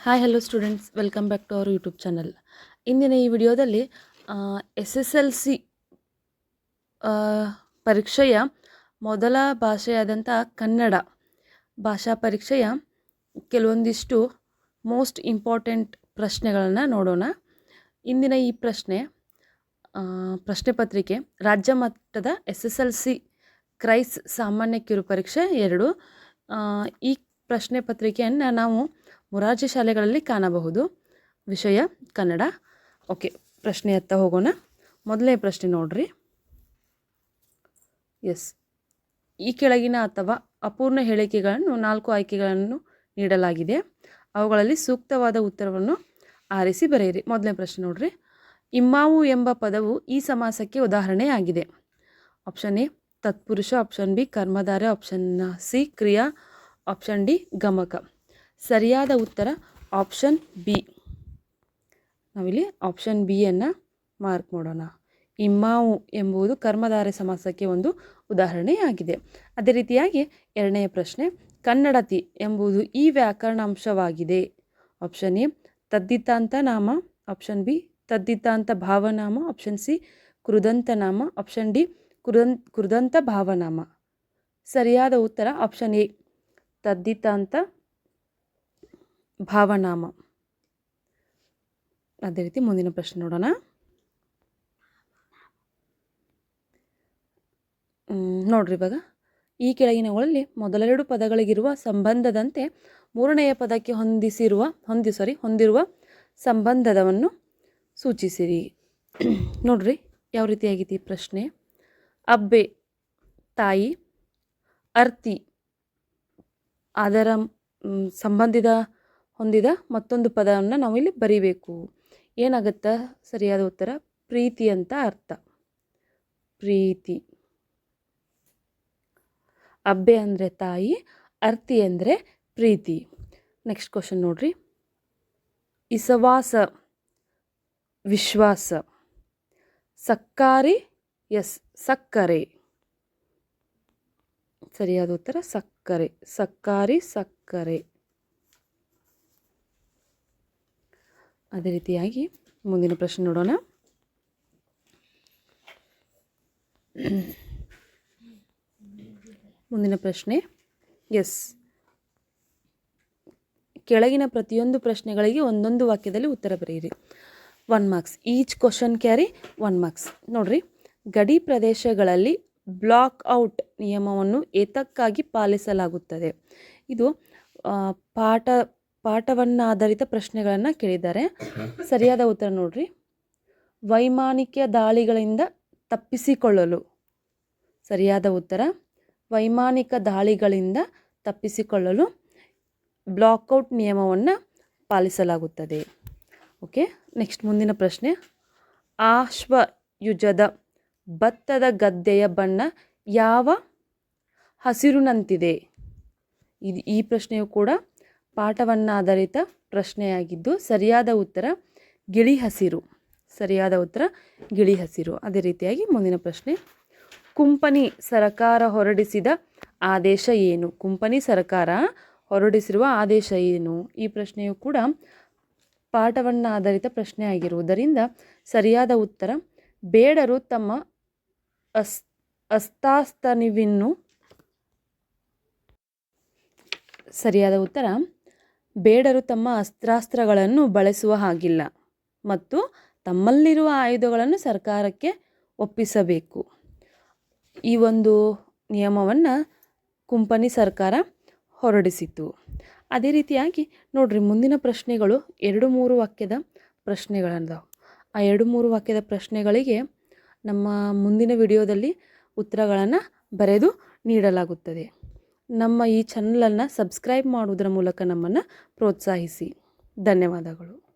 Hi hello students welcome back to our YouTube channel ಇಂದಿನ ಈ ವಿಡಿಯೋದಲ್ಲಿ ಎಸ್ ಎಸ್ ಎಲ್ ಸಿ ಪರೀಕ್ಷೆಯ ಮೊದಲ ಭಾಷೆಯಾದಂಥ ಕನ್ನಡ ಭಾಷಾ ಪರೀಕ್ಷೆಯ ಕೆಲವೊಂದಿಷ್ಟು ಮೋಸ್ಟ್ ಇಂಪಾರ್ಟೆಂಟ್ ಪ್ರಶ್ನೆಗಳನ್ನು ನೋಡೋಣ. ಇಂದಿನ ಈ ಪ್ರಶ್ನೆ ಪ್ರಶ್ನೆ ಪತ್ರಿಕೆ, ರಾಜ್ಯ ಮಟ್ಟದ ಎಸ್ ಎಸ್ ಎಲ್ ಸಿ ಕ್ರೈಸ್ ಸಾಮಾನ್ಯ ಕಿರು ಪರೀಕ್ಷೆ ಎರಡು ಈ ಪ್ರಶ್ನೆ ಪತ್ರಿಕೆಯನ್ನು ನಾವು ಮೊರಾರ್ಜಿ ಶಾಲೆಗಳಲ್ಲಿ ಕಾಣಬಹುದು. ವಿಷಯ ಕನ್ನಡ. ಓಕೆ, ಪ್ರಶ್ನೆ ಎತ್ತ ಹೋಗೋಣ. ಮೊದಲನೇ ಪ್ರಶ್ನೆ ನೋಡ್ರಿ. ಎಸ್. ಈ ಕೆಳಗಿನ ಅಥವಾ ಅಪೂರ್ಣ ಹೇಳಿಕೆಗಳನ್ನು, ನಾಲ್ಕು ಆಯ್ಕೆಗಳನ್ನು ನೀಡಲಾಗಿದೆ. ಅವುಗಳಲ್ಲಿ ಸೂಕ್ತವಾದ ಉತ್ತರವನ್ನು ಆರಿಸಿ ಬರೆಯಿರಿ. ಮೊದಲನೇ ಪ್ರಶ್ನೆ ನೋಡ್ರಿ. ಇಮ್ಮಾವು ಎಂಬ ಪದವು ಈ ಸಮಾಸಕ್ಕೆ ಉದಾಹರಣೆಯಾಗಿದೆ. ಆಪ್ಷನ್ ಎ, ತತ್ಪುರುಷ. ಆಪ್ಷನ್ ಬಿ, ಕರ್ಮಧಾರೆ. ಆಪ್ಷನ್ ಸಿ, ಕ್ರಿಯಾ. ಆಪ್ಷನ್ ಡಿ, ಗಮಕ. ಸರಿಯಾದ ಉತ್ತರ ಆಪ್ಷನ್ ಬಿ. ನಾವಿಲ್ಲಿ ಆಪ್ಷನ್ ಬಿಯನ್ನು ಮಾರ್ಕ್ ಮಾಡೋಣ. ಇಮ್ಮಾವು ಎಂಬುದು ಕರ್ಮಧಾರೆ ಸಮಾಸಕ್ಕೆ ಒಂದು ಉದಾಹರಣೆಯಾಗಿದೆ. ಅದೇ ರೀತಿಯಾಗಿ ಎರಡನೆಯ ಪ್ರಶ್ನೆ, ಕನ್ನಡತಿ ಎಂಬುದು ಈ ವ್ಯಾಕರಣಾಂಶವಾಗಿದೆ. ಆಪ್ಷನ್ ಎ ತದ್ದಿತಾಂತ ನಾಮ ಆಪ್ಷನ್ ಬಿ ತದ್ದಿತಾಂತ ಭಾವನಾಮ, ಆಪ್ಷನ್ ಸಿ ಕೃದಂತ ನಾಮ ಆಪ್ಷನ್ ಡಿ ಕೃದನ್ ಕೃದಂತ ಭಾವನಾಮ. ಸರಿಯಾದ ಉತ್ತರ ಆಪ್ಷನ್ ಎ ತದ್ದಿತಾಂತ ಭಾವನಾಮ. ಅದೇ ರೀತಿ ಮುಂದಿನ ಪ್ರಶ್ನೆ ನೋಡೋಣ. ನೋಡ್ರಿ ಇವಾಗ. ಈ ಕೆಳಗಿನವುಗಳಲ್ಲಿ ಮೊದಲೆರಡು ಪದಗಳಿಗಿರುವ ಸಂಬಂಧದಂತೆ ಮೂರನೆಯ ಪದಕ್ಕೆ ಹೊಂದಿಸಿರುವ, ಹೊಂದಿ ಸಾರಿ ಹೊಂದಿರುವ ಸಂಬಂಧದವನ್ನು ಸೂಚಿಸಿರಿ. ನೋಡ್ರಿ, ಯಾವ ರೀತಿಯಾಗಿತ್ತು ಈ ಪ್ರಶ್ನೆ? ಅಬ್ಬೆ, ತಾಯಿ, ಅರ್ತಿ, ಅದರ ಸಂಬಂಧಿದ ಹೊಂದಿದ ಮತ್ತೊಂದು ಪದವನ್ನು ನಾವಿಲ್ಲಿ ಬರಿಬೇಕು. ಏನಾಗುತ್ತೆ? ಸರಿಯಾದ ಉತ್ತರ, ಪ್ರೀತಿ ಅಂತ ಅರ್ಥ. ಪ್ರೀತಿ. ಅಬ್ಬೆ ಅಂದರೆ ತಾಯಿ, ಅರ್ತಿ ಅಂದರೆ ಪ್ರೀತಿ. ನೆಕ್ಸ್ಟ್ ಕ್ವಶನ್ ನೋಡ್ರಿ. ಇಸವಾಸ, ವಿಶ್ವಾಸ. ಸಕ್ಕಾರಿ, ಎಸ್, ಸಕ್ಕರೆ. ಸರಿಯಾದ ಉತ್ತರ, ಸಕ್ಕರೆ. ಸಕ್ಕಾರಿ, ಸಕ್ಕರೆ. ಅದೇ ರೀತಿಯಾಗಿ ಮುಂದಿನ ಪ್ರಶ್ನೆ ನೋಡೋಣ. ಮುಂದಿನ ಪ್ರಶ್ನೆ, ಎಸ್. ಕೆಳಗಿನ ಪ್ರತಿಯೊಂದು ಪ್ರಶ್ನೆಗಳಿಗೆ ಒಂದೊಂದು ವಾಕ್ಯದಲ್ಲಿ ಉತ್ತರ ಬರೆಯಿರಿ. One marks each question carry one marks ನೋಡ್ರಿ, ಗಡಿ ಪ್ರದೇಶಗಳಲ್ಲಿ ಬ್ಲಾಕ್ ಔಟ್ ನಿಯಮವನ್ನು ಏತಕ್ಕಾಗಿ ಪಾಲಿಸಲಾಗುತ್ತದೆ? ಇದು ಪಾಠ ಪಾಠವನ್ನಾಧಾರಿತ ಪ್ರಶ್ನೆಗಳನ್ನು ಕೇಳಿದ್ದಾರೆ. ಸರಿಯಾದ ಉತ್ತರ ನೋಡ್ರಿ. ವೈಮಾನಿಕ ದಾಳಿಗಳಿಂದ ತಪ್ಪಿಸಿಕೊಳ್ಳಲು. ಸರಿಯಾದ ಉತ್ತರ. ವೈಮಾನಿಕ ದಾಳಿಗಳಿಂದ ತಪ್ಪಿಸಿಕೊಳ್ಳಲು ಬ್ಲಾಕ್ಔಟ್ ನಿಯಮವನ್ನು ಪಾಲಿಸಲಾಗುತ್ತದೆ. ಓಕೆ, ನೆಕ್ಸ್ಟ್ ಮುಂದಿನ ಪ್ರಶ್ನೆ. ಆಶ್ವಯುಜದ ಭತ್ತದ ಗದ್ದೆಯ ಬಣ್ಣ ಯಾವ ಹಸಿರುನಂತಿದೆ? ಇದು ಈ ಪ್ರಶ್ನೆಯು ಕೂಡ ಪಾಠವನ್ನಾಧಾರಿತ ಪ್ರಶ್ನೆಯಾಗಿದ್ದು ಸರಿಯಾದ ಉತ್ತರ ಗಿಳಿ ಹಸಿರು. ಸರಿಯಾದ ಉತ್ತರ ಗಿಳಿ ಹಸಿರು. ಅದೇ ರೀತಿಯಾಗಿ ಮುಂದಿನ ಪ್ರಶ್ನೆ. ಕುಂಪನಿ ಸರಕಾರ ಹೊರಡಿಸಿದ ಆದೇಶ ಏನು? ಕುಂಪನಿ ಸರಕಾರ ಹೊರಡಿಸಿರುವ ಆದೇಶ ಏನು? ಈ ಪ್ರಶ್ನೆಯು ಕೂಡ ಪಾಠವನ್ನಾಧಾರಿತ ಪ್ರಶ್ನೆ ಆಗಿರುವುದರಿಂದ ಸರಿಯಾದ ಉತ್ತರ ಬೇಡರು ತಮ್ಮ ಅಸ್, ಅಸ್ತಾಸ್ತನಿವಿನ್ನು ಸರಿಯಾದ ಉತ್ತರ ಬೇಡರು ತಮ್ಮ ಅಸ್ತ್ರಾಸ್ತ್ರಗಳನ್ನು ಬಳಸುವ ಹಾಗಿಲ್ಲ ಮತ್ತು ತಮ್ಮಲ್ಲಿರುವ ಆಯುಧಗಳನ್ನು ಸರ್ಕಾರಕ್ಕೆ ಒಪ್ಪಿಸಬೇಕು. ಈ ಒಂದು ನಿಯಮವನ್ನು ಕುಂಪನಿ ಸರ್ಕಾರ ಹೊರಡಿಸಿತು ಅದೇ ರೀತಿಯಾಗಿ ನೋಡ್ರಿ ಮುಂದಿನ ಪ್ರಶ್ನೆಗಳು ಎರಡು ಮೂರು ವಾಕ್ಯದ ಪ್ರಶ್ನೆಗಳದಾವೆ. ಆ ಎರಡು ಮೂರು ವಾಕ್ಯದ ಪ್ರಶ್ನೆಗಳಿಗೆ ನಮ್ಮ ಮುಂದಿನ ವಿಡಿಯೋದಲ್ಲಿ ಉತ್ತರಗಳನ್ನು ಬರೆದು ನೀಡಲಾಗುತ್ತದೆ. ನಮ್ಮ ಈ ಚಾನಲನ್ನು ಸಬ್ಸ್ಕ್ರೈಬ್ ಮಾಡುವುದರ ಮೂಲಕ ನಮ್ಮನ್ನು ಪ್ರೋತ್ಸಾಹಿಸಿ. ಧನ್ಯವಾದಗಳು.